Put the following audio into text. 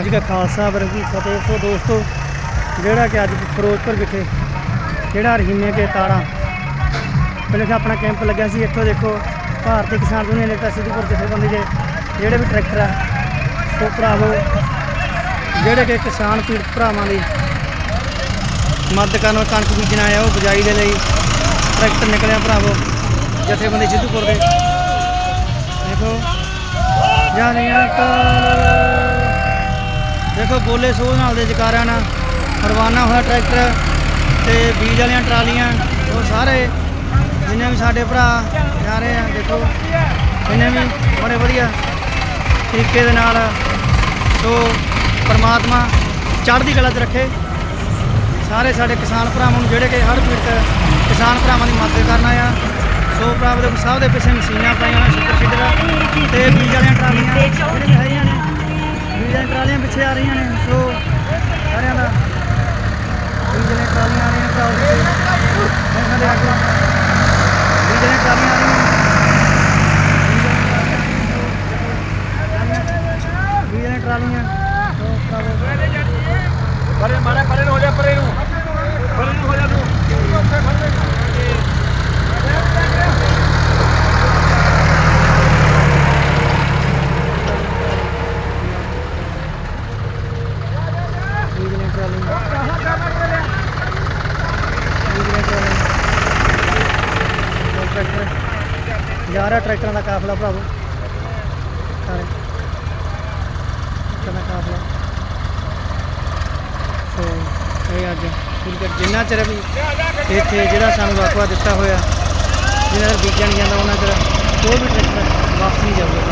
ਅੱਜ ਦਾ ਖਾਲਸਾ ਵਰਗੀ ਫਤਿਹ। ਸੋ ਦੋਸਤੋ, ਜਿਹੜਾ ਕਿ ਅੱਜ ਫਿਰੋਜ਼ਪੁਰ ਵਿਖੇ ਜਿਹੜਾ ਰਹੀਮੇ ਕੇ ਤਾਰਾਂ, ਪਹਿਲੇ ਕਿ ਆਪਣਾ ਕੈਂਪ ਲੱਗਿਆ ਸੀ। ਇੱਥੋਂ ਦੇਖੋ, ਭਾਰਤੀ ਕਿਸਾਨ ਯੂਨੀਅਨ ਨੇ ਸਿੱਧੂਪੁਰ ਜਥੇਬੰਦੀ ਦੇ ਜਿਹੜੇ ਵੀ ਟਰੈਕਟਰ ਆ, ਉਹ ਭਰਾਵੋ, ਜਿਹੜੇ ਕਿ ਕਿਸਾਨ ਪੀੜਤ ਭਰਾਵਾਂ ਦੀ ਮਦਦ ਕਰਨ ਕਣਕ ਬੀਜਣਾ ਆ ਉਹ ਬਜਾਈ ਦੇ ਲਈ ਟਰੈਕਟਰ ਨਿਕਲਿਆ ਭਰਾਵੋ, ਜਥੇਬੰਦੀ ਸਿੱਧੂਪੁਰ ਦੇ। ਦੇਖੋ, ਜਾਨੀਆਂ ਦੇਖੋ ਬੋਲੇ ਸੋਹ ਨਾਲ ਦੇ ਜਕਾਰਿਆਂ ਨਾਲ ਰਵਾਨਾ ਹੋਇਆ ਟਰੈਕਟਰ ਤੇ ਬੀਜ ਵਾਲੀਆਂ ਟਰਾਲੀਆਂ, ਉਹ ਸਾਰੇ ਜਿੰਨੇ ਵੀ ਸਾਡੇ ਭਰਾ ਜਾ ਰਹੇ ਆ, ਦੇਖੋ। ਇਹਨੇ ਵੀ ਬੜੇ ਵਧੀਆ ਤਰੀਕੇ ਦੇ ਨਾਲ ਸੋ ਪਰਮਾਤਮਾ ਚੜ੍ਹਦੀ ਕਲਾ 'ਚ ਰੱਖੇ, ਸਾਰੇ ਸਾਡੇ ਕਿਸਾਨ ਭਰਾਵਾਂ ਨੂੰ ਜਿਹੜੇ ਕਿ ਹਰ ਪੀੜਤ ਕਿਸਾਨ ਭਰਾਵਾਂ ਦੀ ਮਦਦ ਕਰਨਾ ਆ, ਸੋ ਭਰਾਵਾਂ ਦੇ ਸਭ ਦੇ ਪਿੱਛੇ ਮਸ਼ੀਨਾਂ ਪਾਈਆਂ ਹੋਈਆਂ ਸੁਪਰ ਤੇ ਬੀਜ ਵਾਲੀਆਂ ਟਰਾਲੀਆਂ ਬੀਜ ਪਿੱਛੇ ਆ ਰਹੀਆਂ ਨੇ, ਸੋ ਸਾਰਿਆਂ ਦਾ ਬੀਜ ਵਾਲੀਆਂ ਟਰਾਲੀਆਂ ਆ ਰਹੀਆਂ ਭਰਾਓ ਦੇਖੋ ਇਹਨਾਂ ਅੱਗੇ ਬੀਜ ਵਾਲੀਆਂ ਟਰਾਲੀਆਂ ਆ ਰਹੀਆਂ ਨੇ ਟਰਾਲੀਆਂ, ਸੋ ਭਰਾਵੋ ਪਰੇ ਮਾੜਾ ਪਰੇ ਨੂੰ ਹੋ ਜਾ ਪਰੇ ਨੂੰ ਪਰੇ ਨੂੰ ਹੋ ਜਾ ਤੂੰ ਬੀਜ ਵਾਲੀਆਂ ਟਰਾਲੀਆਂ ਬੀਜ ਵਾਲੀਆਂ ਟਰਾਲੀਆਂ ਹੋਰ ਟਰੈਕਟਰ ਜਾ ਰਿਹਾ ਟਰੈਕਟਰਾਂ ਦਾ ਕਾਫਲਾ ਭਰਾਵੋ। ਸਾਰੇ। ਟਰੈਕਟਰਾਂ ਦਾ ਕਾਫਲਾ। ਸੋ, ਇਹ ਅੱਜ ਠੀਕ ਜਿੰਨਾ ਚਿਰ ਵੀ ਇੱਥੇ ਜਿਹੜਾ ਸਾਨੂੰ ਵਕਵਾ ਦਿੱਤਾ ਹੋਇਆ, ਜਿੰਨਾ ਚਿਰ ਬੀਜਿਆ ਨਹੀਂ ਜਾਂਦਾ, ਉਹਨਾਂ ਚਿਰ ਕੋਈ ਵੀ ਟਰੈਕਟਰ ਵਾਪਸ ਨਹੀਂ ਜਾਊਗਾ।